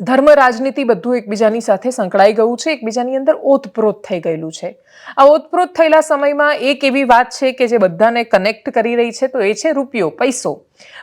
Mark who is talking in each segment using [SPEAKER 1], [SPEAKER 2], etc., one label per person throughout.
[SPEAKER 1] ધર્મ, રાજનીતિ બધું એકબીજાની સાથે સંકળાઈ ગયું છે. એકબીજાની અંદર ઓતપ્રોત થઈ ગયેલું છે. આ ઓતપ્રોત થયેલા સમયમાં એક એવી વાત છે કે જે બધાને કનેક્ટ કરી રહી છે. તો એ છે રૂપિયો, પૈસો.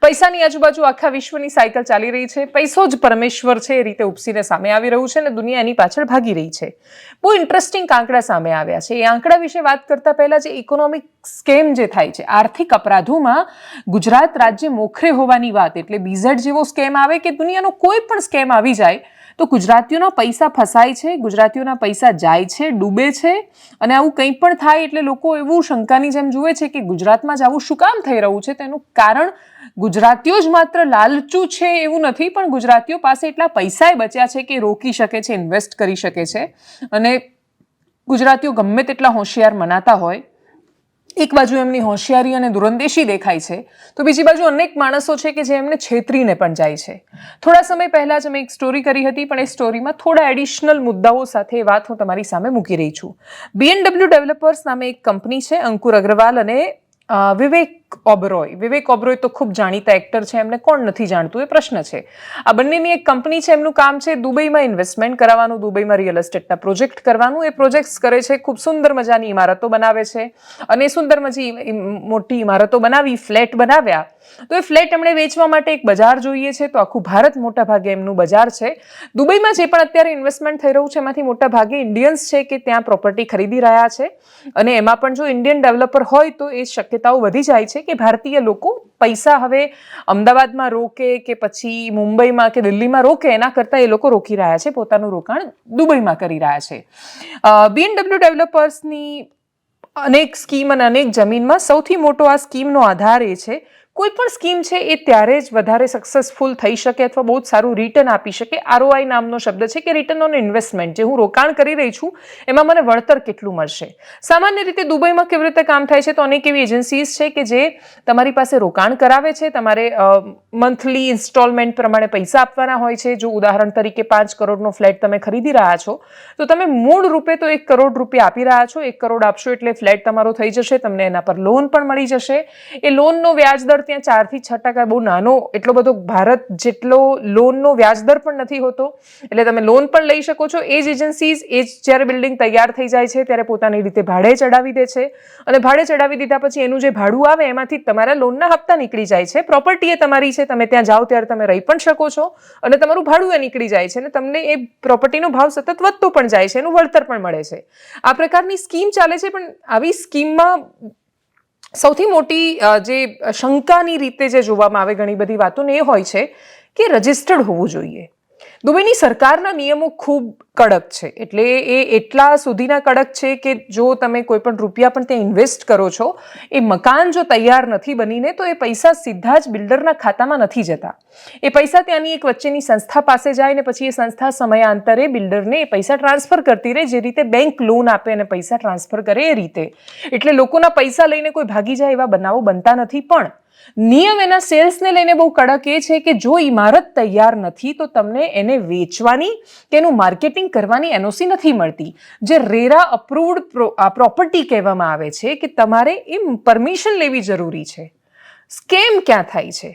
[SPEAKER 1] પૈસાની આજુબાજુ આખા વિશ્વની સાયકલ ચાલી રહી છે. પૈસો જ પરમેશ્વર છે એ રીતે ઉપસીને સામે આવી રહ્યું છે અને દુનિયા એની પાછળ ભાગી રહી છે. બહુ ઇન્ટરેસ્ટિંગ આંકડા સામે આવ્યા છે. એ આંકડા વિશે વાત કરતા પહેલા જે ઇકોનોમિક સ્કેમ જે થાય છે, આર્થિક અપરાધોમાં ગુજરાત રાજ્ય મોખરે હોવાની વાત. એટલે બીઝેડ જેવો સ્કેમ આવે કે દુનિયાનો કોઈ પણ સ્કેમ આવી જાય તો ગુજરાતીઓના પૈસા ફસાય છે, ગુજરાતીઓના પૈસા જાય છે, ડૂબે છે અને આવું કંઈ પણ થાય એટલે લોકો એવું શંકાની જેમ જુએ છે કે ગુજરાતમાં જ આવું શું કામ થઈ રહ્યું છે? તેનું કારણ ગુજરાતીઓ જ માત્ર લાલચું છે એવું નથી, પણ ગુજરાતીઓ પાસે એટલા પૈસાએ બચ્યા છે કે રોકી શકે છે, ઇન્વેસ્ટ કરી શકે છે અને ગુજરાતીઓ ગમે તેટલા હોશિયાર મનાતા હોય એક બાજુ એમની હોશિયારી અને દુરંદેશી દેખાય છે, તો બીજી બાજુ અનેક માણસો છે કે જે એમને છેતરીને પણ જાય છે. થોડા સમય પહેલા જ મેં એક સ્ટોરી કરી હતી, પણ એ સ્ટોરીમાં થોડા એડિશનલ મુદ્દાઓ સાથે એ વાત હું તમારી સામે મૂકી રહી છું. બીએનડબલ્યુ ડેવલપર્સ નામે એક કંપની છે, અંકુર અગ્રવાલ અને વિવેક ઓબરોય. વિવેક ઓબરોય તો ખૂબ જાણીતા એક્ટર છે, એમને કોણ નથી જાણતું એ પ્રશ્ન છે. આ બંનેની એક કંપની છે, એમનું કામ છે દુબઈમાં ઇન્વેસ્ટમેન્ટ કરાવવાનું, દુબઈમાં રિયલ એસ્ટેટના પ્રોજેક્ટ કરવાનું. એ પ્રોજેક્ટ્સ કરે છે, ખૂબ સુંદર મજાની ઇમારતો બનાવે છે અને સુંદર મજી મોટી ઇમારતો બનાવી, ફ્લેટ બનાવ્યા. તો એ ફ્લેટ એમણે વેચવા માટે એક બજાર જોઈએ છે, તો આખું ભારત મોટા ભાગે એમનું બજાર છે. દુબઈમાં જે પણ અત્યારે ઇન્વેસ્ટમેન્ટ થઈ રહ્યું છે, એમાંથી મોટા ભાગે ઇન્ડિયન્સ છે કે ત્યાં પ્રોપર્ટી ખરીદી રહ્યા છે. અને એમાં પણ જો ઇન્ડિયન ડેવલપર હોય તો એ શક્યતાઓ વધી જાય છે. કે ભારતીય લોકો પૈસા હવે અમદાવાદમાં રોકે કે પછી મુંબઈમાં કે દિલ્હીમાં રોકે, એના કરતાં એ લોકો રોકી રહ્યા છે, પોતાનું રોકાણ દુબઈમાં કરી રહ્યા છે. બીએનડબલ્યુ ડેવલપર્સની અનેક સ્કીમ અને અનેક જમીનમાં સૌથી મોટો આ સ્કીમનો આધાર એ છે કોઈ પણ સ્કીમ છે એ ત્યારે જ વધારે સક્સેસફુલ થઈ શકે અથવા બહુ જ સારું રિટર્ન આપી શકે? આરઓઆઈ નામનો શબ્દ છે કે રિટર્ન ઓન ઇન્વેસ્ટમેન્ટ જે હું રોકાણ કરી રહી છું, એમાં મને વળતર કેટલું મળશે? સામાન્ય રીતે દુબઈમાં કેવી રીતે કામ થાય છે તો અનેક એવી એજન્સીઝ છે કે જે તમારી પાસે રોકાણ કરાવે છે, તમારે મંથલી ઇન્સ્ટોલમેન્ટ પ્રમાણે પૈસા આપવાના હોય છે. જો ઉદાહરણ તરીકે પાંચ કરોડનો ફ્લેટ તમે ખરીદી રહ્યા છો, તો તમે મૂળ રૂપે તો એક કરોડ રૂપિયા આપી રહ્યા છો, એક કરોડ આપશો એટલે ફ્લેટ તમારો થઈ જશે, તમને એના પર લોન પણ મળી જશે. એ લોનનો વ્યાજ દર ત્યાં ચારથી છ ટકા બહુ નાનો એટલો બધો ભારત જેટલો લોનનો વ્યાજ દર પણ નથી હોતો. એટલે તમે લોન પણ લઈ શકો છો. એ જ એજન્સીઝ એ જ જ્યારે બિલ્ડિંગ તૈયાર થઈ જાય છે ત્યારે પોતાની રીતે ભાડે ચડાવી દે છે. અને ભાડે ચડાવી દીધા પછી એનું જે ભાડું આવે એમાંથી તમારા લોનના હપ્તા નીકળી જાય છે. પ્રોપર્ટી એ તમારી છે. તમે ત્યાં જાઓ ત્યારે તમે રહી પણ શકો છો. અને તમારું ભાડું એ નીકળી જાય છે. અને તમને એ પ્રોપર્ટીનો ભાવ સતત વધતો પણ જાય છે. એનું વળતર પણ મળે છે. આ પ્રકારની સ્કીમ ચાલે છે. પણ આવી સ્કીમમાં સૌથી મોટી જે શંકાની રીતે જે જોવામાં આવે ઘણી બધી વાતોને એ હોય છે કે રજિસ્ટર્ડ હોવું જોઈએ. દુબઈની સરકારના નિયમો ખૂબ કડક છે. એટલે એ એટલા સુધીના કડક છે કે જો તમે કોઈ પણ રૂપિયા પણ ત્યાં ઇન્વેસ્ટ કરો છો, એ મકાન જો તૈયાર નથી બનીને, તો એ પૈસા સીધા જ બિલ્ડરના ખાતામાં નથી જતા. એ પૈસા ત્યાંની એક વચ્ચેની સંસ્થા પાસે જાય ને પછી એ સંસ્થા સમયાંતરે બિલ્ડરને એ પૈસા ટ્રાન્સફર કરતી રહે, જે રીતે બેંક લોન આપે અને પૈસા ટ્રાન્સફર કરે એ રીતે. એટલે લોકોના પૈસા લઈને કોઈ ભાગી જાય એવા બનાવો બનતા નથી. પણ નિયમ એના સેલ્સને લઈને બહુ કડક એ છે કે જો ઇમારત તૈયાર નથી, તો તમને એને વેચવાની કે એનું માર્કેટિંગ કરવાની એનઓસી નથી મળતી. જે રેરા અપ્રુવડ પ્રોપર્ટી કહેવામાં આવે છે કે તમારે એ પરમિશન લેવી જરૂરી છે. સ્કેમ ક્યાં થાય છે?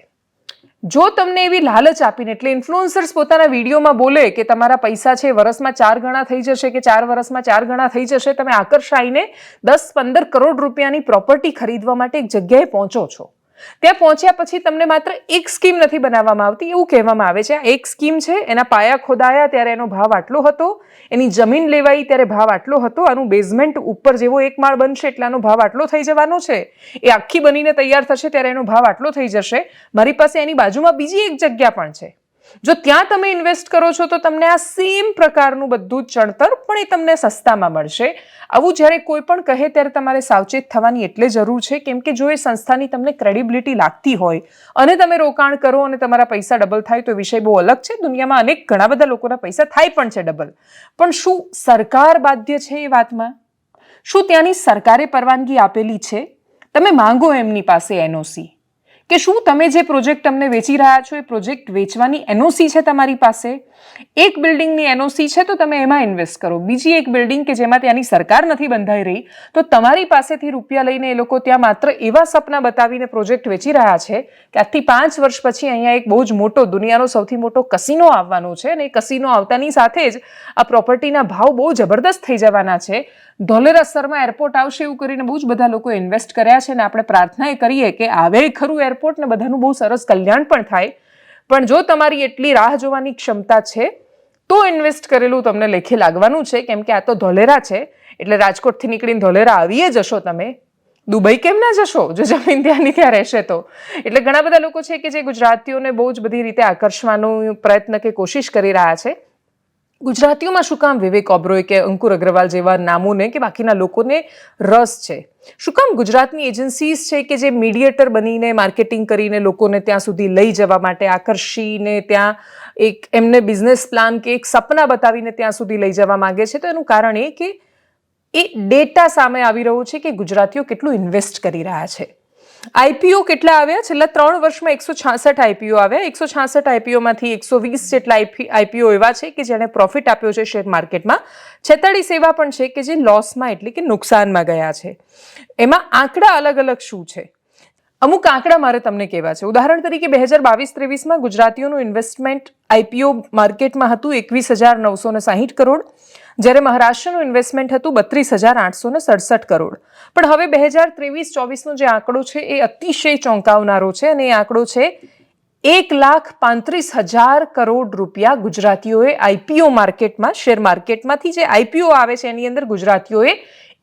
[SPEAKER 1] જો તમને એવી લાલચ આપીને, એટલે ઇન્ફ્લુઅન્સર્સ પોતાના વિડીયોમાં બોલે કે તમારા પૈસા છે વર્ષમાં ચાર ગણા થઈ જશે કે ચાર વર્ષમાં ચાર ગણા થઈ જશે, તમે આકર્ષાઈને દસ પંદર કરોડ રૂપિયાની પ્રોપર્ટી ખરીદવા માટે એક જગ્યાએ પહોંચો છો. ત્યાં પહોંચ્યા પછી તમને માત્ર એક સ્કીમ નથી બનાવવામાં આવતી, એવું કહેવામાં આવે છે. આ એક સ્કીમ છે, એના પાયા ખોદાયા ત્યારે એનો ભાવ આટલો હતો, એની જમીન લેવાઈ ત્યારે ભાવ આટલો હતો, આનું બેઝમેન્ટ ઉપર જેવો એક માળ બનશે એટલાનો ભાવ આટલો થઈ જવાનો છે. એ આખી બનીને તૈયાર થશે ત્યારે એનો ભાવ આટલો થઈ જશે. મારી પાસે એની બાજુમાં બીજી એક જગ્યા પણ છે. જો ત્યાં તમે ઇન્વેસ્ટ કરો છો, તો તમને આ સેમ પ્રકારનું બધું ચણતર પણ એ તમને સસ્તામાં મળશે. આવું જ્યારે કોઈ પણ કહે, ત્યારે તમારે સાવચેત થવાની એટલે જરૂર છે. કેમ કે જો એ સંસ્થાની તમને ક્રેડિબિલિટી લાગતી હોય અને તમે રોકાણ કરો અને તમારા પૈસા ડબલ થાય, તો વિષય બહુ અલગ છે. દુનિયામાં અનેક ઘણા બધા લોકોના પૈસા થાય પણ છે ડબલ પણ શું સરકાર બાધ્ય છે એ વાતમાં? શું ત્યાંની સરકારે પરવાનગી આપેલી છે? તમે માંગો એમની પાસે એનઓસી કે શું તમે જે પ્રોજેક્ટ અમને વેચી રહ્યા છો, એ પ્રોજેક્ટ વેચવાની એનઓસી છે તમારી પાસે? એક બિલ્ડિંગની એનઓસી છે તો તમે એમાં ઇન્વેસ્ટ કરો. બીજી એક બિલ્ડિંગ કે જેમાં ત્યાંની સરકાર નથી બંધાઈ રહી, તો તમારી પાસેથી રૂપિયા લઈને એ લોકો ત્યાં માત્ર એવા સપના બતાવીને પ્રોજેક્ટ વેચી રહ્યા છે કે આજથી પાંચ વર્ષ પછી અહીંયા એક બહુ જ મોટો, દુનિયાનો સૌથી મોટો કસીનો આવવાનો છે અને એ કસીનો આવતાની સાથે જ આ પ્રોપર્ટીના ભાવ બહુ જબરદસ્ત થઈ જવાના છે. ધોલેરા અસરમાં એરપોર્ટ આવશે એવું કરીને બહુ જ બધા લોકો ઇન્વેસ્ટ કર્યા છે અને આપણે પ્રાર્થના કરીએ કે આવે ખરું એરપોર્ટ ને બધાનું બહુ સરસ કલ્યાણ પણ થાય. પણ જો તમારી એટલી રાહ જોવાની ક્ષમતા છે, તો ઇન્વેસ્ટ કરેલું તમને લેખે લાગવાનું છે, કેમ કે આ તો ધોલેરા છે. એટલે રાજકોટથી નીકળીને ધોલેરા આવીએ જશો તમે. દુબઈ કેમ ના જશો? જો જમીન ત્યાંની ત્યાં રહેશે તો. એટલે ઘણા બધા લોકો છે કે જે ગુજરાતીઓને બહુ જ બધી રીતે આકર્ષવાનો પ્રયત્ન કે કોશિશ કરી રહ્યા છે. ગુજરાતીઓમાં શું કામ? વિવેક ઓબ્રોય કે અંકુર અગ્રવાલ જેવા નામોને કે બાકીના લોકોને રસ છે. શું કામ ગુજરાતની એજન્સીઝ છે કે જે મીડિયેટર બનીને માર્કેટિંગ કરીને લોકોને ત્યાં સુધી લઈ જવા માટે આકર્ષીને ત્યાં એક એમને બિઝનેસ પ્લાન કે એક સપના બતાવીને ત્યાં સુધી લઈ જવા માગે છે? તો એનું કારણ એ કે એ ડેટા સામે આવી રહ્યો છે કે ગુજરાતીઓ કેટલું ઇન્વેસ્ટ કરી રહ્યા છે. આઈપીઓ કેટલા આવ્યા? છેલ્લા ત્રણ વર્ષમાં એકસો છાસઠ આઈપીઓ આવ્યા. એકસો છાસઠ આઈપીઓમાંથી એકસો વીસ જેટલા આઈપીઓ એવા છે કે જેણે પ્રોફિટ આપ્યો છે શેર માર્કેટમાં છેતાળીસ એવા પણ છે કે જે લોસમાં એટલે કે નુકસાનમાં ગયા છે. એમાં આંકડા અલગ અલગ શું છે? અમુક આંકડા મારે તમને કહેવા છે. ઉદાહરણ તરીકે બે હજાર બાવીસ ત્રેવીસમાં ગુજરાતીઓનું ઇન્વેસ્ટમેન્ટ આઈપીઓ માર્કેટમાં હતું એકવીસ હજાર નવસો ને સાહીઠ કરોડ. જ્યારે મહારાષ્ટ્રનું ઇન્વેસ્ટમેન્ટ હતું બત્રીસ હજાર આઠસો ને સડસઠ કરોડ. પણ હવે બે હજાર ત્રેવીસ ચોવીસનો જે આંકડો છે એ અતિશય ચોંકાવનારો છે અને એ આંકડો છે એક લાખ પાંત્રીસ હજાર કરોડ રૂપિયા ગુજરાતીઓએ આઈપીઓ માર્કેટમાં, શેર માર્કેટમાંથી જે આઈપીઓ આવે છે એની અંદર ગુજરાતીઓએ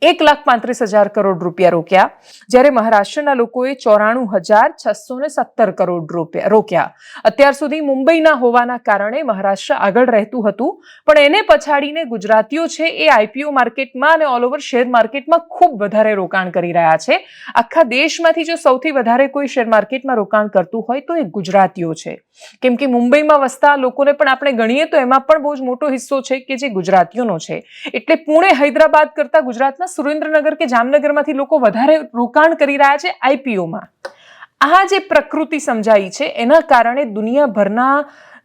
[SPEAKER 1] એક લાખ પાંત્રીસ હજાર કરોડ રૂપિયા રોક્યા. જ્યારે મહારાષ્ટ્રના લોકોએ ચોરાણું હજાર છસો ને સત્તર કરોડ રૂપિયા રોક્યા. અત્યાર સુધી મુંબઈના હોવાના કારણે મહારાષ્ટ્ર આગળ રહેતું હતું. પણ એને પછાડીને ગુજરાતીઓ છે એ આઈપીઓ માર્કેટમાં અને ઓલ ઓવર શેર માર્કેટમાં ખૂબ વધારે રોકાણ કરી રહ્યા છે. આખા દેશમાંથી જો સૌથી વધારે કોઈ શેર માર્કેટમાં રોકાણ કરતું હોય તો એ ગુજરાતીઓ છે. કેમ કે મુંબઈમાં વસતા લોકોને પણ આપણે ગણીએ તો એમાં પણ બહુ જ મોટો હિસ્સો છે કે જે ગુજરાતીઓનો છે. એટલે પુણે, હૈદરાબાદ કરતા ગુજરાતના સુરેન્દ્રનગર કે જામનગરમાંથી લોકો વધારે રોકાણ કરી રહ્યા છે આઈપીઓમાં આ જે પ્રકૃતિ સમજાઈ છે, એના કારણે દુનિયાભરના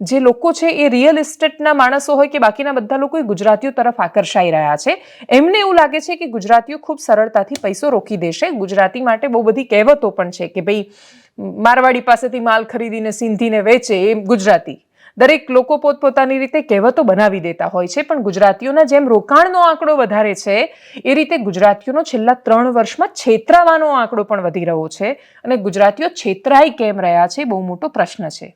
[SPEAKER 1] જે લોકો છે એ રિયલ એસ્ટેટના માણસો હોય કે બાકીના બધા લોકો ગુજરાતીઓ તરફ આકર્ષાઈ રહ્યા છે. એમને એવું લાગે છે કે ગુજરાતીઓ ખૂબ સરળતાથી પૈસો રોકી દેશે. ગુજરાતી માટે બહુ બધી કહેવતો પણ છે કે ભાઈ, મારવાડી પાસેથી માલ ખરીદીને સિંધીને વેચે, એ ગુજરાતી. દરેક લોકો પોતપોતાની રીતે કહેવતો બનાવી દેતા હોય છે, પણ ગુજરાતીઓના જેમ રોકાણનો આંકડો વધારે છે, એ રીતે ગુજરાતીઓનો છેલ્લા ત્રણ વર્ષમાં છેતરાવાનો આંકડો પણ વધી રહ્યો છે અને ગુજરાતીઓ છેતરાઈ કેમ રહ્યા છે બહુ મોટો પ્રશ્ન છે.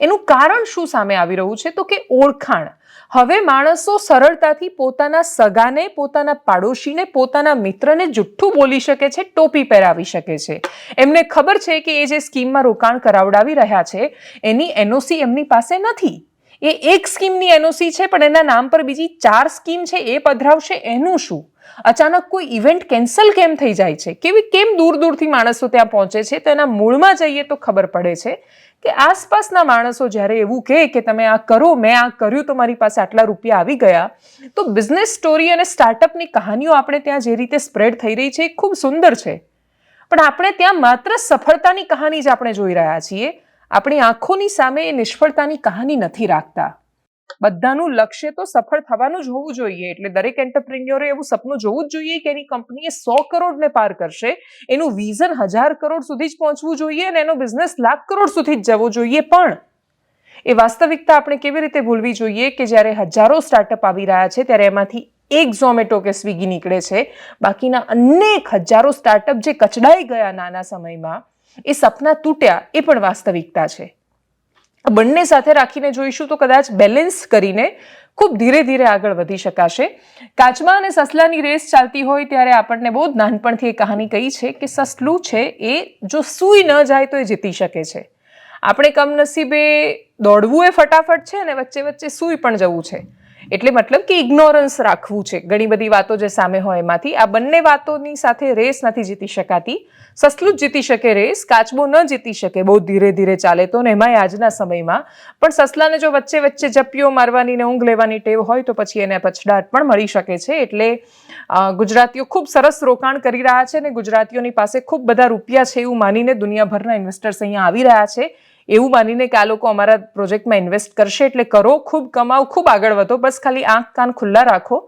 [SPEAKER 1] એનું કારણ શું સામે આવી રહ્યું છે? તો કે ઓળખાણ. હવે માણસો સરળતાથી પોતાના સગાને, પોતાના પાડોશીને, પોતાના મિત્રને જુઠ્ઠું બોલી શકે છે, ટોપી પહેરાવી શકે છે. એમને ખબર છે કે એ જે સ્કીમમાં રોકાણ કરાવડાવી રહ્યા છે, એની એનઓસી એમની પાસે નથી. એ એક સ્કીમની એનઓસી છે, પણ એના નામ પર બીજી ચાર સ્કીમ છે, એ પધરાવશે. એનું શું? અચાનક કોઈ ઇવેન્ટ કેન્સલ કેમ થઈ જાય છે? કેવી, કેમ દૂર દૂરથી માણસો ત્યાં પહોંચે છે? તો એના મૂળમાં જઈએ તો ખબર પડે છે કે આસપાસના માણસો જ્યારે એવું કહે કે તમે આ કરો, મેં આ કર્યું, તો મારી પાસે આટલા રૂપિયા આવી ગયા, તો બિઝનેસ સ્ટોરી અને સ્ટાર્ટઅપની કહાનીઓ આપણે ત્યાં જે રીતે સ્પ્રેડ થઈ રહી છે, એ ખૂબ સુંદર છે. પણ આપણે ત્યાં માત્ર સફળતાની કહાની જ આપણે જોઈ રહ્યા છીએ. આપણી આંખોની સામે એ નિષ્ફળતાની કહાની નથી રાખતા. બધાનું લક્ષ્ય તો સફળ થવાનું જ હોવું જોઈએ, એટલે દરેક એન્ટરપ્રિન્યોરે એવું સપનું જોવું જ જોઈએ કે એની કંપનીએ સો કરોડને પાર કરશે, એનું વિઝન હજાર કરોડ સુધી જ પહોંચવું જોઈએ અને એનો બિઝનેસ લાખ કરોડ સુધી જ જવો જોઈએ પણ, એ વાસ્તવિકતા આપણે કેવી રીતે ભૂલવી જોઈએ કે જ્યારે હજારો સ્ટાર્ટઅપ આવી રહ્યા છે ત્યારે એમાંથી એક ઝોમેટો કે સ્વિગી નીકળે છે, બાકીના અનેક હજારો સ્ટાર્ટઅપ જે કચડાઈ ગયા નાના સમયમાં એ સપના તૂટ્યા એ પણ વાસ્તવિકતા છે. બંને સાથે રાખીને જોઈશું તો કદાચ બેલેન્સ કરીને ખૂબ ધીરે ધીરે આગળ વધી શકાશે. કાચમાં અને સસલાની રેસ ચાલતી હોય ત્યારે આપણને બહુ નાનપણથી એ કહાની કહી છે કે સસલું છે એ જો સૂઈ ન જાય તો એ જીતી શકે છે. આપણે કમનસીબે દોડવું એ ફટાફટ છે અને વચ્ચે વચ્ચે સૂઈ પણ જવું છે. એટલે મતલબ કે ઇગ્નોરન્સ રાખવું છે. ઘણી બધી વાતો જે સામે હોય એમાંથી આ બંને વાતોની સાથે રેસ નથી જીતી શકાતી. સસલું જ જીતી શકે રેસ, કાચબો ન જીતી શકે, બહુ ધીરે ધીરે ચાલે તો ને એમાંય આજના સમયમાં. પણ સસલાને જો વચ્ચે વચ્ચે જપ્પીઓ મારવાની ને ઊંઘ લેવાની ટેવ હોય તો પછી એને પછડાટ પણ મળી શકે છે. એટલે ગુજરાતીઓ ખૂબ સરસ રોકાણ કરી રહ્યા છે ને ગુજરાતીઓની પાસે ખૂબ બધા રૂપિયા છે એવું માનીને દુનિયાભરના ઇન્વેસ્ટર્સ અહીંયા આવી રહ્યા છે. એવું માનીને કે આ લોકો અમારા પ્રોજેક્ટમાં ઇન્વેસ્ટ કરશે એટલે કરો, ખૂબ કમાઓ ખૂબ આગળ વધો, બસ ખાલી આંખ કાન ખુલ્લા રાખો.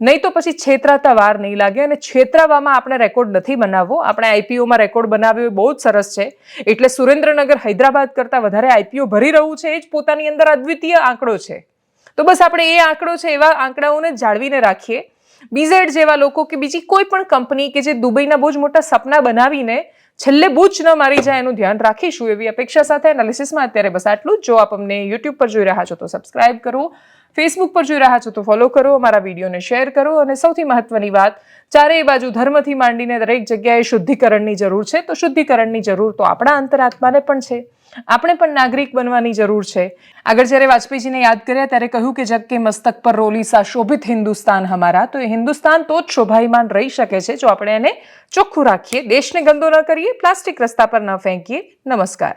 [SPEAKER 1] નહીં તો પછી છેતરાતા વાર નહીં લાગે અને છેતરાવામાં આપણે રેકોર્ડ નથી બનાવવો. આપણે આઈપીઓમાં રેકોર્ડ બનાવ્યો એ બહુ જ સરસ છે. એટલે સુરેન્દ્રનગર હૈદરાબાદ કરતાં વધારે આઈપીઓ ભરી રહ્યું છે, એ જ પોતાની અંદર અદ્વિતીય આંકડો છે. તો બસ આપણે એ આંકડો છે, એવા આંકડાઓને જાળવીને રાખીએ. બીઝેડ જેવા લોકો કે બીજી કોઈ પણ કંપની કે જે દુબઈના બહુ જ મોટા સપના બનાવીને છેલ્લે બૂચ ન મારી જાય એનું ધ્યાન રાખીશું એવી અપેક્ષા સાથે એનાલિસિસમાં અત્યારે બસ આટલું જ. આપ અમને યુટ્યુબ પર જોઈ રહ્યા છો તો સબસ્ક્રાઇબ કરો. ફેસબુક પર જોઈ રહ્યા છો તો ફોલો કરો, અમારા વિડીયોને શેર કરો અને સૌથી મહત્વની વાત ચારેય બાજુ ધર્મથી માંડીને દરેક જગ્યાએ શુદ્ધિકરણની જરૂર છે. તો શુદ્ધિકરણની જરૂર તો આપણા અંતરાત્માને પણ છે. આપણે પણ નાગરિક બનવાની જરૂર છે. આગળ જ્યારે વાજપેયીજીને યાદ કર્યા ત્યારે કહ્યું કે, જગ કે મસ્તક પર રોલી સા શોભિત હિન્દુસ્તાન હમારા. તો એ હિન્દુસ્તાન તો જ શોભાયમાન રહી શકે છે. જો આપણે એને ચોખ્ખું રાખીએ, દેશને ગંદો ન કરીએ, પ્લાસ્ટિક રસ્તા પર ન ફેંકીએ, નમસ્કાર.